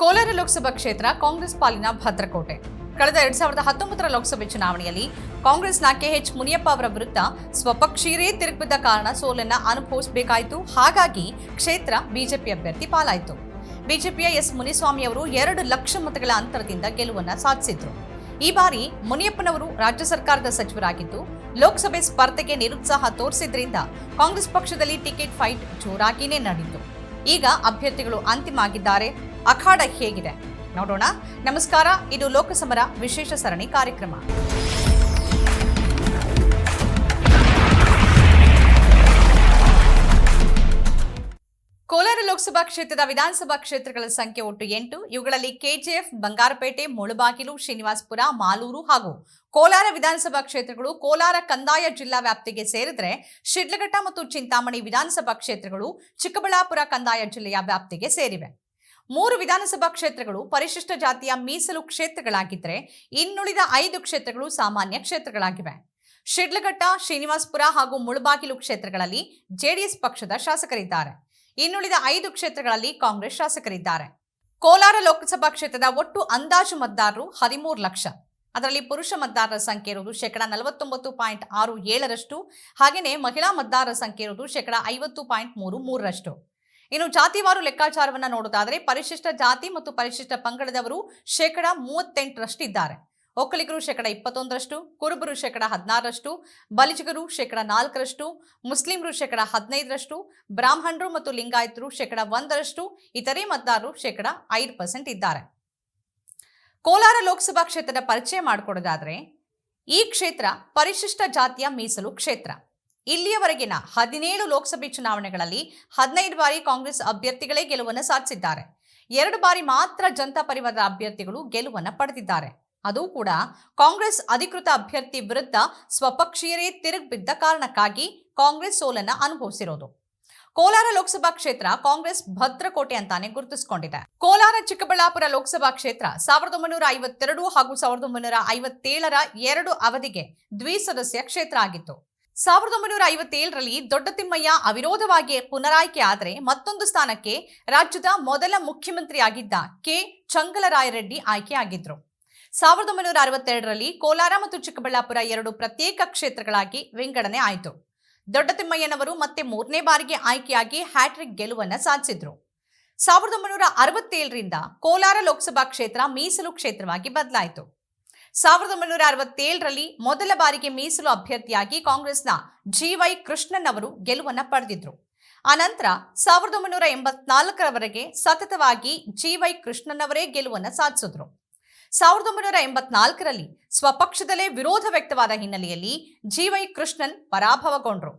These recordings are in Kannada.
ಕೋಲಾರ ಲೋಕಸಭಾ ಕ್ಷೇತ್ರ ಕಾಂಗ್ರೆಸ್ ಪಾಲಿನ ಭದ್ರಕೋಟೆ. ಕಳೆದ ಎರಡ್ ಸಾವಿರದ ಹತ್ತೊಂಬತ್ತರ ಲೋಕಸಭೆ ಚುನಾವಣೆಯಲ್ಲಿ ಕಾಂಗ್ರೆಸ್ನ ಕೆಎಚ್ ಮುನಿಯಪ್ಪ ಅವರ ವಿರುದ್ಧ ಸ್ವಪಕ್ಷೀಯರೇ ತಿರುಗಿಬಿದ್ದ ಕಾರಣ ಸೋಲನ್ನ ಅನುಭವಿಸಬೇಕಾಯಿತು. ಹಾಗಾಗಿ ಕ್ಷೇತ್ರ ಬಿಜೆಪಿ ಅಭ್ಯರ್ಥಿ ಪಾಲಾಯಿತು. ಬಿಜೆಪಿಯ ಎಸ್ ಮುನಿಸ್ವಾಮಿ ಅವರು ಎರಡು ಲಕ್ಷ ಮತಗಳ ಅಂತರದಿಂದ ಗೆಲುವನ್ನ ಸಾಧಿಸಿದ್ರು. ಈ ಬಾರಿ ಮುನಿಯಪ್ಪನವರು ರಾಜ್ಯ ಸರ್ಕಾರದ ಸಚಿವರಾಗಿದ್ದು, ಲೋಕಸಭೆ ಸ್ಪರ್ಧೆಗೆ ನಿರುತ್ಸಾಹ ತೋರಿಸಿದ್ರಿಂದ ಕಾಂಗ್ರೆಸ್ ಪಕ್ಷದಲ್ಲಿ ಟಿಕೆಟ್ ಫೈಟ್ ಜೋರಾಗಿನೇ ನಡೆಯಿತು ಈಗ ಅಭ್ಯರ್ಥಿಗಳು ಅಂತಿಮ ಆಗಿದ್ದಾರೆ. ಅಖಾಡ ಹೇಗಿದೆ? ನೋಡೋಣ. ನಮಸ್ಕಾರ. ಇದು ಲೋಕಸಮರ ವಿಶೇಷ ಸರಣಿ ಕಾರ್ಯಕ್ರಮ. ಕೋಲಾರ ಲೋಕಸಭಾ ಕ್ಷೇತ್ರದ ವಿಧಾನಸಭಾ ಕ್ಷೇತ್ರಗಳ ಸಂಖ್ಯೆ ಒಟ್ಟು ಎಂಟು. ಇವುಗಳಲ್ಲಿ ಕೆಜಿಎಫ್, ಬಂಗಾರಪೇಟೆ, ಮುಳುಬಾಗಿಲು, ಶ್ರೀನಿವಾಸಪುರ, ಮಾಲೂರು ಹಾಗೂ ಕೋಲಾರ ವಿಧಾನಸಭಾ ಕ್ಷೇತ್ರಗಳು ಕೋಲಾರ ಕಂದಾಯ ಜಿಲ್ಲಾ ವ್ಯಾಪ್ತಿಗೆ ಸೇರಿದರೆ ಶಿಡ್ಲಘಟ್ಟ ಮತ್ತು ಚಿಂತಾಮಣಿ ವಿಧಾನಸಭಾ ಕ್ಷೇತ್ರಗಳು ಚಿಕ್ಕಬಳ್ಳಾಪುರ ಕಂದಾಯ ಜಿಲ್ಲೆಯ ವ್ಯಾಪ್ತಿಗೆ ಸೇರಿವೆ. ಮೂರು ವಿಧಾನಸಭಾ ಕ್ಷೇತ್ರಗಳು ಪರಿಶಿಷ್ಟ ಜಾತಿಯ ಮೀಸಲು ಕ್ಷೇತ್ರಗಳಾಗಿದ್ದರೆ ಇನ್ನುಳಿದ ಐದು ಕ್ಷೇತ್ರಗಳು ಸಾಮಾನ್ಯ ಕ್ಷೇತ್ರಗಳಾಗಿವೆ. ಶಿಡ್ಲಘಟ್ಟ, ಶ್ರೀನಿವಾಸ್ಪುರ ಹಾಗೂ ಮುಳಬಾಗಿಲು ಕ್ಷೇತ್ರಗಳಲ್ಲಿ ಜೆಡಿಎಸ್ ಪಕ್ಷದ ಶಾಸಕರಿದ್ದಾರೆ. ಇನ್ನುಳಿದ ಐದು ಕ್ಷೇತ್ರಗಳಲ್ಲಿ ಕಾಂಗ್ರೆಸ್ ಶಾಸಕರಿದ್ದಾರೆ. ಕೋಲಾರ ಲೋಕಸಭಾ ಕ್ಷೇತ್ರದ ಒಟ್ಟು ಅಂದಾಜು ಮತದಾರರು ಹದಿಮೂರು ಲಕ್ಷ. ಅದರಲ್ಲಿ ಪುರುಷ ಮತದಾರರ ಸಂಖ್ಯೆ ಇರುವುದು ಶೇಕಡ ನಲವತ್ತೊಂಬತ್ತು ಪಾಯಿಂಟ್ ಆರು ಏಳರಷ್ಟು. ಹಾಗೆಯೇ ಮಹಿಳಾ ಮತದಾರರ ಸಂಖ್ಯೆ ಇರುವುದು ಶೇಕಡ ಐವತ್ತು ಪಾಯಿಂಟ್ ಮೂರು ಮೂರರಷ್ಟು. ಇನ್ನು ಜಾತಿವಾರು ಲೆಕ್ಕಾಚಾರವನ್ನು ನೋಡೋದಾದರೆ ಪರಿಶಿಷ್ಟ ಜಾತಿ ಮತ್ತು ಪರಿಶಿಷ್ಟ ಪಂಗಡದವರು ಶೇಕಡ ಮೂವತ್ತೆಂಟರಷ್ಟಿದ್ದಾರೆ. ಒಕ್ಕಲಿಗರು ಶೇಕಡ ಇಪ್ಪತ್ತೊಂದರಷ್ಟು, ಕುರುಬರು ಶೇಕಡ ಹದಿನಾರರಷ್ಟು, ಬಲಿಜಿಗರು ಶೇಕಡ ನಾಲ್ಕರಷ್ಟು, ಮುಸ್ಲಿಮರು ಶೇಕಡ ಹದಿನೈದರಷ್ಟು, ಬ್ರಾಹ್ಮಣರು ಮತ್ತು ಲಿಂಗಾಯತರು ಶೇಕಡ ಒಂದರಷ್ಟು, ಇತರೆ ಮತದಾರರು ಶೇಕಡ ಐದು ಪರ್ಸೆಂಟ್ ಇದ್ದಾರೆ. ಕೋಲಾರ ಲೋಕಸಭಾ ಕ್ಷೇತ್ರದ ಪರಿಚಯ ಮಾಡಿಕೊಡೋದಾದರೆ ಈ ಕ್ಷೇತ್ರ ಪರಿಶಿಷ್ಟ ಜಾತಿಯ ಮೀಸಲು ಕ್ಷೇತ್ರ. ಇಲ್ಲಿಯವರೆಗಿನ ಹದಿನೇಳು ಲೋಕಸಭೆ ಚುನಾವಣೆಗಳಲ್ಲಿ ಹದಿನೈದು ಬಾರಿ ಕಾಂಗ್ರೆಸ್ ಅಭ್ಯರ್ಥಿಗಳೇ ಗೆಲುವನ್ನು ಸಾಧಿಸಿದ್ದಾರೆ. ಎರಡು ಬಾರಿ ಮಾತ್ರ ಜನತಾ ಪರಿವಾರದ ಅಭ್ಯರ್ಥಿಗಳು ಗೆಲುವನ್ನು ಪಡೆದಿದ್ದಾರೆ. ಅದು ಕೂಡ ಕಾಂಗ್ರೆಸ್ ಅಧಿಕೃತ ಅಭ್ಯರ್ಥಿ ವಿರುದ್ಧ ಸ್ವಪಕ್ಷೀಯರೇ ತಿರುಗಿ ಬಿದ್ದ ಕಾರಣಕ್ಕಾಗಿ ಕಾಂಗ್ರೆಸ್ ಸೋಲನ್ನು ಅನುಭವಿಸಿರೋದು. ಕೋಲಾರ ಲೋಕಸಭಾ ಕ್ಷೇತ್ರ ಕಾಂಗ್ರೆಸ್ ಭದ್ರಕೋಟೆ ಅಂತಾನೆ ಗುರುತಿಸಿಕೊಂಡಿದೆ. ಕೋಲಾರ ಚಿಕ್ಕಬಳ್ಳಾಪುರ ಲೋಕಸಭಾ ಕ್ಷೇತ್ರ ಸಾವಿರದ ಒಂಬೈನೂರ ಐವತ್ತೆರಡು ಹಾಗೂ ಸಾವಿರದ ಒಂಬೈನೂರ ಐವತ್ತೇಳರ ಎರಡು ಅವಧಿಗೆ ದ್ವಿಸದಸ್ಯ ಕ್ಷೇತ್ರ ಆಗಿತ್ತು. ಸಾವಿರದ ಒಂಬೈನೂರ ಐವತ್ತೇಳರಲ್ಲಿ ದೊಡ್ಡ ತಿಮ್ಮಯ್ಯ ಅವಿರೋಧವಾಗಿ ಪುನರಾಯ್ಕೆ ಆದರೆ ಮತ್ತೊಂದು ಸ್ಥಾನಕ್ಕೆ ರಾಜ್ಯದ ಮೊದಲ ಮುಖ್ಯಮಂತ್ರಿಯಾಗಿದ್ದ ಕೆ. ಚಂಗಲರಾಯರೆಡ್ಡಿ ಆಯ್ಕೆಯಾಗಿದ್ರು. ಸಾವಿರದ ಒಂಬೈನೂರ ಅರವತ್ತೆರಡರಲ್ಲಿ ಕೋಲಾರ ಮತ್ತು ಚಿಕ್ಕಬಳ್ಳಾಪುರ ಎರಡು ಪ್ರತ್ಯೇಕ ಕ್ಷೇತ್ರಗಳಾಗಿ ವಿಂಗಡಣೆ ಆಯಿತು. ದೊಡ್ಡ ತಿಮ್ಮಯ್ಯನವರು ಮತ್ತೆ ಮೂರನೇ ಬಾರಿಗೆ ಆಯ್ಕೆಯಾಗಿ ಹ್ಯಾಟ್ರಿಕ್ ಗೆಲುವನ್ನು ಸಾಧಿಸಿದ್ರು. ಸಾವಿರದ ಒಂಬೈನೂರ ಅರವತ್ತೇಳರಿಂದ ಕೋಲಾರ ಲೋಕಸಭಾ ಕ್ಷೇತ್ರ ಮೀಸಲು ಕ್ಷೇತ್ರವಾಗಿ ಬದಲಾಯಿತು. ಸಾವಿರದ ಒಂಬೈನೂರ ಅರವತ್ತೇಳರಲ್ಲಿ ಮೊದಲ ಬಾರಿಗೆ ಮೀಸಲು ಅಭ್ಯರ್ಥಿಯಾಗಿ ಕಾಂಗ್ರೆಸ್ನ ಜಿ ವೈ ಕೃಷ್ಣನ್ ಅವರು ಗೆಲುವನ್ನ ಪಡೆದಿದ್ರು. ಆನಂತರ ಸಾವಿರದ ಒಂಬೈನೂರ ಎಂಬತ್ನಾಲ್ಕರವರೆಗೆ ಸತತವಾಗಿ ಜಿ ವೈ ಕೃಷ್ಣನ್ ಅವರೇ ಗೆಲುವನ್ನು ಸಾಧಿಸಿದ್ರು. ಸಾವಿರದ ಒಂಬೈನೂರ ಎಂಬತ್ನಾಲ್ಕರಲ್ಲಿ ಸ್ವಪಕ್ಷದಲ್ಲೇ ವಿರೋಧ ವ್ಯಕ್ತವಾದ ಹಿನ್ನೆಲೆಯಲ್ಲಿ ಜಿ ವೈ ಕೃಷ್ಣನ್ ಪರಾಭವಗೊಂಡ್ರು.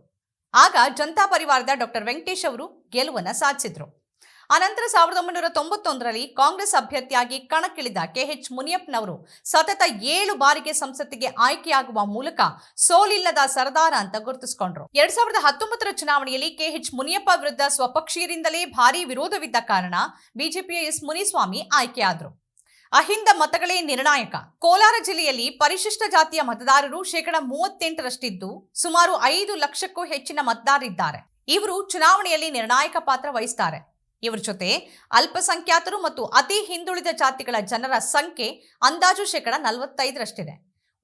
ಆಗ ಜನತಾ ಪರಿವಾರದ ಡಾಕ್ಟರ್ ವೆಂಕಟೇಶ್ ಅವರು ಗೆಲುವನ್ನು ಸಾಧಿಸಿದ್ರು. ಅನಂತರ ಸಾವಿರದ ಒಂಬೈನೂರ ತೊಂಬತ್ತೊಂದರಲ್ಲಿ ಕಾಂಗ್ರೆಸ್ ಅಭ್ಯರ್ಥಿಯಾಗಿ ಕಣಕ್ಕಿಳಿದ ಕೆಎಚ್ ಮುನಿಯಪ್ಪನವರು ಸತತ ಏಳು ಬಾರಿಗೆ ಸಂಸತ್ತಿಗೆ ಆಯ್ಕೆಯಾಗುವ ಮೂಲಕ ಸೋಲಿಲ್ಲದ ಸರದಾರ ಅಂತ ಗುರುತಿಸಿಕೊಂಡರು. ಎರಡ್ ಸಾವಿರದ ಹತ್ತೊಂಬತ್ತರ ಚುನಾವಣೆಯಲ್ಲಿ ಕೆಎಚ್ ಮುನಿಯಪ್ಪ ವಿರುದ್ಧ ಸ್ವಪಕ್ಷೀಯರಿಂದಲೇ ಭಾರೀ ವಿರೋಧವಿದ್ದ ಕಾರಣ ಬಿಜೆಪಿಯ ಎಸ್ ಮುನಿಸ್ವಾಮಿ ಆಯ್ಕೆಯಾದರು. ಅಹಿಂದ ಮತಗಳೇ ನಿರ್ಣಾಯಕ. ಕೋಲಾರ ಜಿಲ್ಲೆಯಲ್ಲಿ ಪರಿಶಿಷ್ಟ ಜಾತಿಯ ಮತದಾರರು ಶೇಕಡ ಮೂವತ್ತೆಂಟರಷ್ಟಿದ್ದು ಸುಮಾರು ಐದು ಲಕ್ಷಕ್ಕೂ ಹೆಚ್ಚಿನ ಮತದಾರರಿದ್ದಾರೆ. ಇವರು ಚುನಾವಣೆಯಲ್ಲಿ ನಿರ್ಣಾಯಕ ಪಾತ್ರ ವಹಿಸ್ತಾರೆ. ಇವರ ಜೊತೆ ಅಲ್ಪಸಂಖ್ಯಾತರು ಮತ್ತು ಅತಿ ಹಿಂದುಳಿದ ಜಾತಿಗಳ ಜನರ ಸಂಖ್ಯೆ ಅಂದಾಜು ಶೇಕಡ ನಲವತ್ತೈದರಷ್ಟಿದೆ.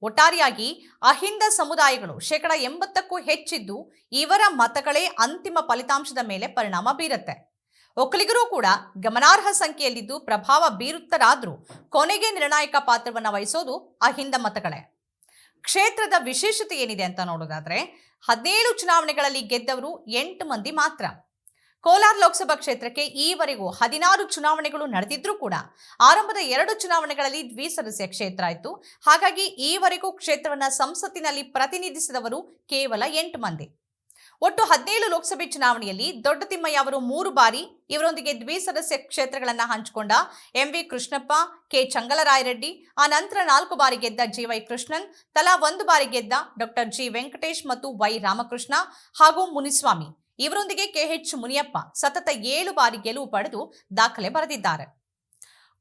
ಒಟ್ಟಾರೆಯಾಗಿ ಅಹಿಂದ ಸಮುದಾಯಗಳು ಶೇಕಡ ಎಂಬತ್ತಕ್ಕೂ ಹೆಚ್ಚಿದ್ದು ಇವರ ಮತಗಳೇ ಅಂತಿಮ ಫಲಿತಾಂಶದ ಮೇಲೆ ಪರಿಣಾಮ ಬೀರುತ್ತೆ. ಒಕ್ಕಲಿಗರು ಕೂಡ ಗಮನಾರ್ಹ ಸಂಖ್ಯೆಯಲ್ಲಿದ್ದು ಪ್ರಭಾವ ಬೀರುತ್ತರಾದರೂ ಕೊನೆಗೆ ನಿರ್ಣಾಯಕ ಪಾತ್ರವನ್ನು ವಹಿಸೋದು ಅಹಿಂದ ಮತಗಳೇ. ಕ್ಷೇತ್ರದ ವಿಶೇಷತೆ ಏನಿದೆ ಅಂತ ನೋಡೋದಾದ್ರೆ ಹದಿನೇಳು ಚುನಾವಣೆಗಳಲ್ಲಿ ಗೆದ್ದವರು ಎಂಟು ಮಂದಿ ಮಾತ್ರ. ಕೋಲಾರ ಲೋಕಸಭಾ ಕ್ಷೇತ್ರಕ್ಕೆ ಈವರೆಗೂ ಹದಿನಾರು ಚುನಾವಣೆಗಳು ನಡೆದಿದ್ರೂ ಕೂಡ ಆರಂಭದ ಎರಡು ಚುನಾವಣೆಗಳಲ್ಲಿ ದ್ವಿಸದಸ್ಯ ಕ್ಷೇತ್ರ ಆಯಿತು. ಹಾಗಾಗಿ ಈವರೆಗೂ ಕ್ಷೇತ್ರವನ್ನು ಸಂಸತ್ತಿನಲ್ಲಿ ಪ್ರತಿನಿಧಿಸಿದವರು ಕೇವಲ ಎಂಟು ಮಂದಿ. ಒಟ್ಟು ಹದಿನೇಳು ಲೋಕಸಭೆ ಚುನಾವಣೆಯಲ್ಲಿ ದೊಡ್ಡ ತಿಮ್ಮಯ್ಯ ಅವರು ಮೂರು ಬಾರಿ ಇವರೊಂದಿಗೆ ದ್ವಿಸದಸ್ಯ ಕ್ಷೇತ್ರಗಳನ್ನು ಹಂಚಿಕೊಂಡ M V Krishnappa, K Changalarayareddy, ಆ ನಂತರ ನಾಲ್ಕು ಬಾರಿ ಗೆದ್ದ ಜಿ ವೈ ಕೃಷ್ಣನ್, ತಲಾ ಒಂದು ಬಾರಿ ಗೆದ್ದ ಡಾಕ್ಟರ್ ಜಿ ವೆಂಕಟೇಶ್ ಮತ್ತು ವೈ ರಾಮಕೃಷ್ಣ ಹಾಗೂ ಮುನಿಸ್ವಾಮಿ. ಇವರೊಂದಿಗೆ ಕೆಎಚ್ ಮುನಿಯಪ್ಪ ಸತತ ಏಳು ಬಾರಿ ಗೆಲುವು ಪಡೆದು ದಾಖಲೆ ಬರೆದಿದ್ದಾರೆ.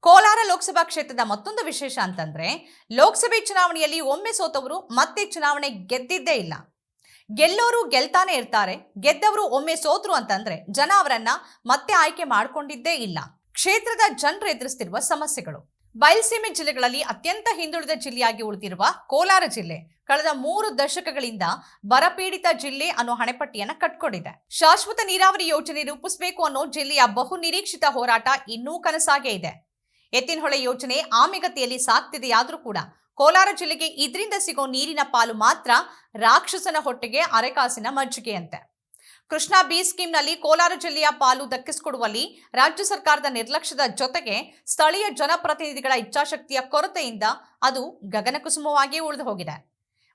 ಕೋಲಾರ ಲೋಕಸಭಾ ಕ್ಷೇತ್ರದ ಮತ್ತೊಂದು ವಿಶೇಷ ಅಂತಂದ್ರೆ, ಲೋಕಸಭೆ ಚುನಾವಣೆಯಲ್ಲಿ ಒಮ್ಮೆ ಸೋತವರು ಮತ್ತೆ ಚುನಾವಣೆ ಗೆದ್ದಿದ್ದೇ ಇಲ್ಲ. ಗೆಲ್ಲೋರು ಗೆಲ್ತಾನೆ ಇರ್ತಾರೆ, ಗೆದ್ದವರು ಒಮ್ಮೆ ಸೋತರು ಅಂತಂದ್ರೆ ಜನ ಅವರನ್ನ ಮತ್ತೆ ಆಯ್ಕೆ ಮಾಡಿಕೊಂಡಿದ್ದೇ ಇಲ್ಲ. ಕ್ಷೇತ್ರದ ಜನರು ಎದುರಿಸ್ತಿರುವ ಸಮಸ್ಯೆಗಳು. ಬಯಲುಸೀಮೆ ಜಿಲ್ಲೆಗಳಲ್ಲಿ ಅತ್ಯಂತ ಹಿಂದುಳಿದ ಜಿಲ್ಲೆಯಾಗಿ ಉಳಿದಿರುವ ಕೋಲಾರ ಜಿಲ್ಲೆ. ಕಳೆದ ಮೂರು ದಶಕಗಳಿಂದ ಬರಪೀಡಿತ ಜಿಲ್ಲೆ ಅನ್ನೋ ಹಣೆಪಟ್ಟಿಯನ್ನು ಕಟ್ಕೊಂಡಿದೆ. ಶಾಶ್ವತ ನೀರಾವರಿ ಯೋಜನೆ ರೂಪಿಸಬೇಕು ಅನ್ನೋ ಜಿಲ್ಲೆಯ ಬಹು ನಿರೀಕ್ಷಿತ ಹೋರಾಟ ಇನ್ನೂ ಕನಸಾಗೇ ಇದೆ. ಎತ್ತಿನಹೊಳೆ ಯೋಜನೆ ಆಮೆಗತಿಯಲ್ಲಿ ಸಾಕ್ತಿದೆಯಾದರೂ ಕೂಡ ಕೋಲಾರ ಜಿಲ್ಲೆಗೆ ಇದರಿಂದ ಸಿಗೋ ನೀರಿನ ಪಾಲು ಮಾತ್ರ ರಾಕ್ಷಸನ ಹೊಟ್ಟೆಗೆ ಅರೆಕಾಸಿನ ಮಜ್ಜಿಗೆಯಂತೆ ಕೃಷ್ಣಾ ಬಿ ಸ್ಕೀಮ್ನಲ್ಲಿ ಕೋಲಾರ ಜಿಲ್ಲೆಯ ಪಾಲು ದಕ್ಕಿಸಿಕೊಡುವಲ್ಲಿ ರಾಜ್ಯ ಸರ್ಕಾರದ ನಿರ್ಲಕ್ಷ್ಯದ ಜೊತೆಗೆ ಸ್ಥಳೀಯ ಜನಪ್ರತಿನಿಧಿಗಳ ಇಚ್ಛಾಶಕ್ತಿಯ ಕೊರತೆಯಿಂದ ಅದು ಗಗನಕುಸುಮವಾಗಿಯೇ ಉಳಿದು ಹೋಗಿದೆ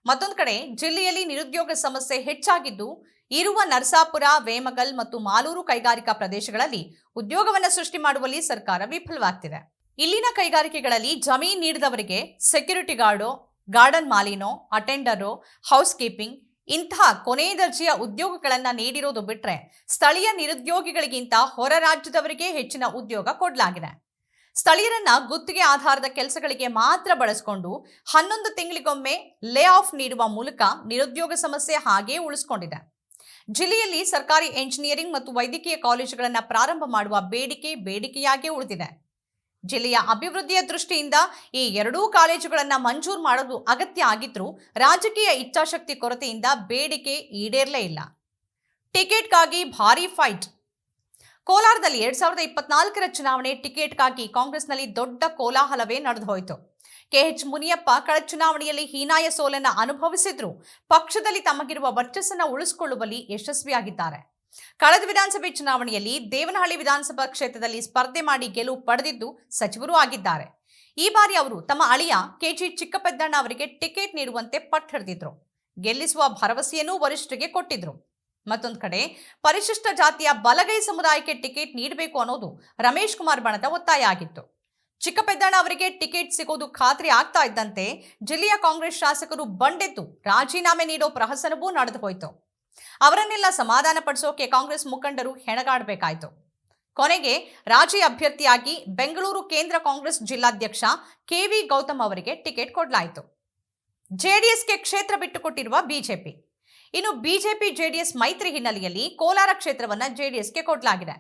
ಮತ್ತೊಂದು ಕಡೆ ಜಿಲ್ಲೆಯಲ್ಲಿ ನಿರುದ್ಯೋಗ ಸಮಸ್ಯೆ ಹೆಚ್ಚಾಗಿದ್ದು, ಇರುವ ನರಸಾಪುರ, ವೇಮಗಲ್ ಮತ್ತು ಮಾಲೂರು ಕೈಗಾರಿಕಾ ಪ್ರದೇಶಗಳಲ್ಲಿ ಉದ್ಯೋಗವನ್ನು ಸೃಷ್ಟಿ ಮಾಡುವಲ್ಲಿ ಸರ್ಕಾರ ವಿಫಲವಾಗ್ತಿದೆ. ಇಲ್ಲಿನ ಕೈಗಾರಿಕೆಗಳಲ್ಲಿ ಜಮೀನು ನೀಡಿದವರಿಗೆ ಸೆಕ್ಯೂರಿಟಿ ಗಾರ್ಡೋ, ಗಾರ್ಡನ್ ಮಾಲಿನೋ, ಅಟೆಂಡರೋ ಹೌಸ್ ಕೀಪಿಂಗ್ ಇಂತಹ ಕೊನೆ ದರ್ಜೆಯ ಉದ್ಯೋಗಗಳನ್ನ ನೀಡಿರೋದು ಬಿಟ್ರೆ ಸ್ಥಳೀಯ ನಿರುದ್ಯೋಗಿಗಳಿಗಿಂತ ಹೊರ ರಾಜ್ಯದವರಿಗೆ ಹೆಚ್ಚಿನ ಉದ್ಯೋಗ ಕೊಡಲಾಗಿದೆ. ಸ್ಥಳೀಯರನ್ನ ಗುತ್ತಿಗೆ ಆಧಾರದ ಕೆಲಸಗಳಿಗೆ ಮಾತ್ರ ಬಳಸಿಕೊಂಡು ಹನ್ನೊಂದು ತಿಂಗಳಿಗೊಮ್ಮೆ ಲೇ ಆಫ್ ನೀಡುವ ಮೂಲಕ ನಿರುದ್ಯೋಗ ಸಮಸ್ಯೆ ಹಾಗೇ ಉಳಿಸಿಕೊಂಡಿದೆ. ಜಿಲ್ಲೆಯಲ್ಲಿ ಸರ್ಕಾರಿ ಎಂಜಿನಿಯರಿಂಗ್ ಮತ್ತು ವೈದ್ಯಕೀಯ ಕಾಲೇಜುಗಳನ್ನು ಪ್ರಾರಂಭ ಮಾಡುವ ಬೇಡಿಕೆ ಬೇಡಿಕೆಯಾಗೇ ಉಳಿದಿದೆ. ಜಿಲ್ಲೆಯ ಅಭಿವೃದ್ಧಿಯ ದೃಷ್ಟಿಯಿಂದ ಈ ಎರಡೂ ಕಾಲೇಜುಗಳನ್ನು ಮಂಜೂರು ಮಾಡೋದು ಅಗತ್ಯ ಆಗಿದ್ರೂ ರಾಜಕೀಯ ಇಚ್ಛಾಶಕ್ತಿ ಕೊರತೆಯಿಂದ ಬೇಡಿಕೆ ಈಡೇರಲೇ ಇಲ್ಲ. ಟಿಕೆಟ್ಗಾಗಿ ಭಾರೀ ಫೈಟ್. ಕೋಲಾರದಲ್ಲಿ ಎರಡ್ ಸಾವಿರದ ಇಪ್ಪತ್ನಾಲ್ಕರ ಚುನಾವಣೆ ಟಿಕೆಟ್ಗಾಗಿ ಕಾಂಗ್ರೆಸ್ನಲ್ಲಿ ದೊಡ್ಡ ಕೋಲಾಹಲವೇ ನಡೆದು ಹೋಯಿತು ಕೆಎಚ್ ಮುನಿಯಪ್ಪ ಕಳೆದ ಚುನಾವಣೆಯಲ್ಲಿ ಹೀನಾಯ ಸೋಲನ್ನು ಅನುಭವಿಸಿದ್ರು. ಪಕ್ಷದಲ್ಲಿ ತಮಗಿರುವ ವರ್ಚಸ್ಸನ್ನು ಉಳಿಸಿಕೊಳ್ಳುವಲ್ಲಿ ಯಶಸ್ವಿಯಾಗಿದ್ದಾರೆ. ಕಳೆದ ವಿಧಾನಸಭೆ ಚುನಾವಣೆಯಲ್ಲಿ ದೇವನಹಳ್ಳಿ ವಿಧಾನಸಭಾ ಕ್ಷೇತ್ರದಲ್ಲಿ ಸ್ಪರ್ಧೆ ಮಾಡಿ ಗೆಲುವು ಪಡೆದಿದ್ದು ಸಚಿವರೂ ಆಗಿದ್ದಾರೆ. ಈ ಬಾರಿ ಅವರು ತಮ್ಮ ಅಳಿಯ ಕೆಜಿ ಚಿಕ್ಕಪೆದ್ದಣ್ಣ ಅವರಿಗೆ ಟಿಕೆಟ್ ನೀಡುವಂತೆ ಪಟ್ಟು ಹಿಡಿದಿದ್ರು. ಗೆಲ್ಲಿಸುವ ಭರವಸೆಯನ್ನು ವರಿಷ್ಠರಿಗೆ ಕೊಟ್ಟಿದ್ರು. ಮತ್ತೊಂದು ಕಡೆ, ಪರಿಶಿಷ್ಟ ಜಾತಿಯ ಬಲಗೈ ಸಮುದಾಯಕ್ಕೆ ಟಿಕೆಟ್ ನೀಡಬೇಕು ಅನ್ನೋದು ರಮೇಶ್ ಕುಮಾರ್ ಬಣದ ಒತ್ತಾಯ ಆಗಿತ್ತು. ಚಿಕ್ಕಪೆದ್ದಣ್ಣ ಅವರಿಗೆ ಟಿಕೆಟ್ ಸಿಗೋದು ಖಾತ್ರಿ ಆಗ್ತಾ ಇದ್ದಂತೆ ಜಿಲ್ಲೆಯ ಕಾಂಗ್ರೆಸ್ ಶಾಸಕರು ಬಂಡೆದ್ದು ರಾಜೀನಾಮೆ ನೀಡೋ ಪ್ರಹಸನವೂ ನಡೆದು ಹೋಯಿತು. ಅವರನ್ನೆಲ್ಲ ಸಮಾಧಾನ ಪಡಿಸೋಕೆ ಕಾಂಗ್ರೆಸ್ ಮುಖಂಡರು ಹೆಣಗಾಡಬೇಕಾಯಿತು. ಕೊನೆಗೆ ರಾಜಿ ಅಭ್ಯರ್ಥಿಯಾಗಿ ಬೆಂಗಳೂರು ಕೇಂದ್ರ ಕಾಂಗ್ರೆಸ್ ಜಿಲ್ಲಾಧ್ಯಕ್ಷ ಕೆ ವಿ ಗೌತಮ್ ಅವರಿಗೆ ಟಿಕೆಟ್ ಕೊಡಲಾಯಿತು. ಜೆಡಿಎಸ್ಗೆ ಕ್ಷೇತ್ರ ಬಿಟ್ಟುಕೊಟ್ಟಿರುವ ಬಿಜೆಪಿ ಇನ್ನು ಬಿಜೆಪಿ ಜೆಡಿಎಸ್ ಮೈತ್ರಿ ಹಿನ್ನೆಲೆಯಲ್ಲಿ ಕೋಲಾರ ಕ್ಷೇತ್ರವನ್ನ ಜೆಡಿಎಸ್ಗೆ ಕೊಡಲಾಗಿದೆ.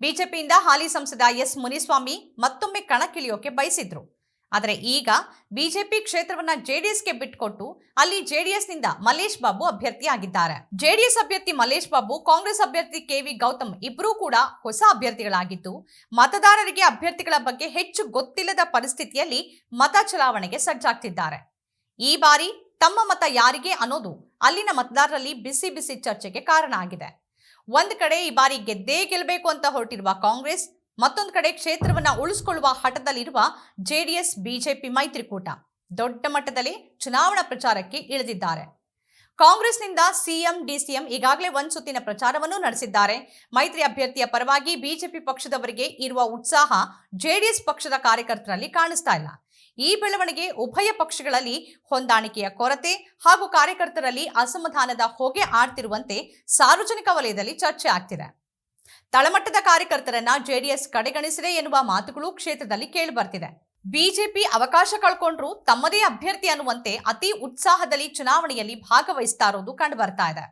ಬಿಜೆಪಿಯಿಂದ ಹಾಲಿ ಸಂಸದ ಎಸ್. ಮುನಿಸ್ವಾಮಿ ಮತ್ತೊಮ್ಮೆ ಕಣಕ್ಕಿಳಿಯೋಕೆ ಬಯಸಿದ್ರು. ಆದರೆ ಈಗ ಬಿಜೆಪಿ ಕ್ಷೇತ್ರವನ್ನ ಜೆಡಿಎಸ್ಗೆ ಬಿಟ್ಕೊಟ್ಟು ಅಲ್ಲಿ ಜೆಡಿಎಸ್ನಿಂದ ಮಲ್ಲೇಶ್ ಬಾಬು ಅಭ್ಯರ್ಥಿಯಾಗಿದ್ದಾರೆ. ಜೆಡಿಎಸ್ ಅಭ್ಯರ್ಥಿ ಮಲ್ಲೇಶ್ ಬಾಬು, ಕಾಂಗ್ರೆಸ್ ಅಭ್ಯರ್ಥಿ ಕೆವಿ ಗೌತಮ್ ಇಬ್ಬರೂ ಕೂಡ ಹೊಸ ಅಭ್ಯರ್ಥಿಗಳಾಗಿದ್ದು, ಮತದಾರರಿಗೆ ಅಭ್ಯರ್ಥಿಗಳ ಬಗ್ಗೆ ಹೆಚ್ಚು ಗೊತ್ತಿಲ್ಲದ ಪರಿಸ್ಥಿತಿಯಲ್ಲಿ ಮತ ಚಲಾವಣೆಗೆ ಸಜ್ಜಾಗ್ತಿದ್ದಾರೆ. ಈ ಬಾರಿ ತಮ್ಮ ಮತ ಯಾರಿಗೆ ಅನ್ನೋದು ಅಲ್ಲಿನ ಮತದಾರರಲ್ಲಿ ಬಿಸಿ ಬಿಸಿ ಚರ್ಚೆಗೆ ಕಾರಣ ಆಗಿದೆ. ಒಂದು ಕಡೆ ಈ ಬಾರಿ ಗೆದ್ದೇ ಗೆಲ್ಲಬೇಕು ಅಂತ ಹೊರಟಿರುವ ಕಾಂಗ್ರೆಸ್ ಮತ್ತೊಂದು ಕಡೆ ಕ್ಷೇತ್ರವನ್ನ ಉಳಿಸಿಕೊಳ್ಳುವ ಹಠದಲ್ಲಿರುವ ಜೆಡಿಎಸ್, ಬಿಜೆಪಿ ಮೈತ್ರಿಕೂಟ. ದೊಡ್ಡ ಮಟ್ಟದಲ್ಲಿ ಚುನಾವಣಾ ಪ್ರಚಾರಕ್ಕೆ ಇಳಿದಿದ್ದಾರೆ. ಕಾಂಗ್ರೆಸ್ನಿಂದ ಸಿಎಂ, ಡಿಸಿಎಂ ಈಗಾಗಲೇ ಒಂದು ಸುತ್ತಿನ ಪ್ರಚಾರವನ್ನು ನಡೆಸಿದ್ದಾರೆ. ಮೈತ್ರಿ ಅಭ್ಯರ್ಥಿಯ ಪರವಾಗಿ ಬಿಜೆಪಿ ಪಕ್ಷದವರಿಗೆ ಇರುವ ಉತ್ಸಾಹ ಜೆಡಿಎಸ್ ಪಕ್ಷದ ಕಾರ್ಯಕರ್ತರಲ್ಲಿ ಕಾಣಿಸ್ತಾ ಇಲ್ಲ. ಈ ಬೆಳವಣಿಗೆ ಉಭಯ ಪಕ್ಷಗಳಲ್ಲಿ ಹೊಂದಾಣಿಕೆಯ ಕೊರತೆ ಹಾಗೂ ಕಾರ್ಯಕರ್ತರಲ್ಲಿ ಅಸಮಾಧಾನದ ಹೊಗೆ ಆಡ್ತಿರುವಂತೆ ಸಾರ್ವಜನಿಕ ವಲಯದಲ್ಲಿ ಚರ್ಚೆ ಆಗ್ತಿದೆ. ತಳಮಟ್ಟದ ಕಾರ್ಯಕರ್ತರನ್ನ ಜೆಡಿಎಸ್ ಕಡೆಗಣಿಸಿದೆ ಎನ್ನುವ ಮಾತುಗಳು ಕ್ಷೇತ್ರದಲ್ಲಿ ಕೇಳಿಬರ್ತಿದೆ ಬಿಜೆಪಿ ಅವಕಾಶ ಕಳ್ಕೊಂಡ್ರು ತಮ್ಮದೇ ಅಭ್ಯರ್ಥಿ ಅನ್ನುವಂತೆ ಅತಿ ಉತ್ಸಾಹದಲ್ಲಿ ಚುನಾವಣೆಯಲ್ಲಿ ಭಾಗವಹಿಸ್ತಾ ಇರೋದು ಕಂಡು ಬರ್ತಾ ಇದೆ.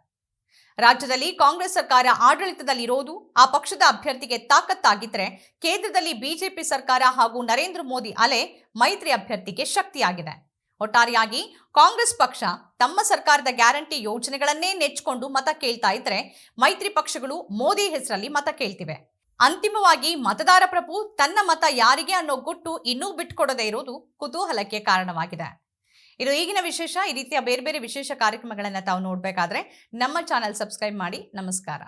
ರಾಜ್ಯದಲ್ಲಿ ಕಾಂಗ್ರೆಸ್ ಸರ್ಕಾರ ಆಡಳಿತದಲ್ಲಿರೋದು, ಆ ಪಕ್ಷದ ಅಭ್ಯರ್ಥಿಗೆ ತಾಕತ್ತಾಗಿದ್ರೆ ಕೇಂದ್ರದಲ್ಲಿ ಬಿಜೆಪಿ ಸರ್ಕಾರ ಹಾಗೂ ನರೇಂದ್ರ ಮೋದಿ ಅಲೆ ಮೈತ್ರಿ ಅಭ್ಯರ್ಥಿಗೆ ಶಕ್ತಿಯಾಗಿದೆ. ಒಟ್ಟಾರೆಯಾಗಿ ಕಾಂಗ್ರೆಸ್ ಪಕ್ಷ ತಮ್ಮ ಸರ್ಕಾರದ ಗ್ಯಾರಂಟಿ ಯೋಜನೆಗಳನ್ನೇ ನೆಚ್ಚಿಕೊಂಡು ಮತ ಕೇಳ್ತಾ ಇದ್ರೆ ಮೈತ್ರಿ ಪಕ್ಷಗಳು ಮೋದಿ ಹೆಸರಲ್ಲಿ ಮತ ಕೇಳ್ತಿವೆ. ಅಂತಿಮವಾಗಿ ಮತದಾರ ಪ್ರಭು ತನ್ನ ಮತ ಯಾರಿಗೆ ಅನ್ನೋ ಗುಟ್ಟು ಇನ್ನೂ ಬಿಟ್ಕೊಡದೇ ಇರೋದು ಕುತೂಹಲಕ್ಕೆ ಕಾರಣವಾಗಿದೆ. ಇದು ಈಗಿನ ವಿಶೇಷ ಈ ರೀತಿಯ ಬೇರೆ ಬೇರೆ ವಿಶೇಷ ಕಾರ್ಯಕ್ರಮಗಳನ್ನು ತಾವು ನೋಡಬೇಕಾದ್ರೆ ನಮ್ಮ ಚಾನೆಲ್ ಸಬ್ಸ್ಕ್ರೈಬ್ ಮಾಡಿ ನಮಸ್ಕಾರ.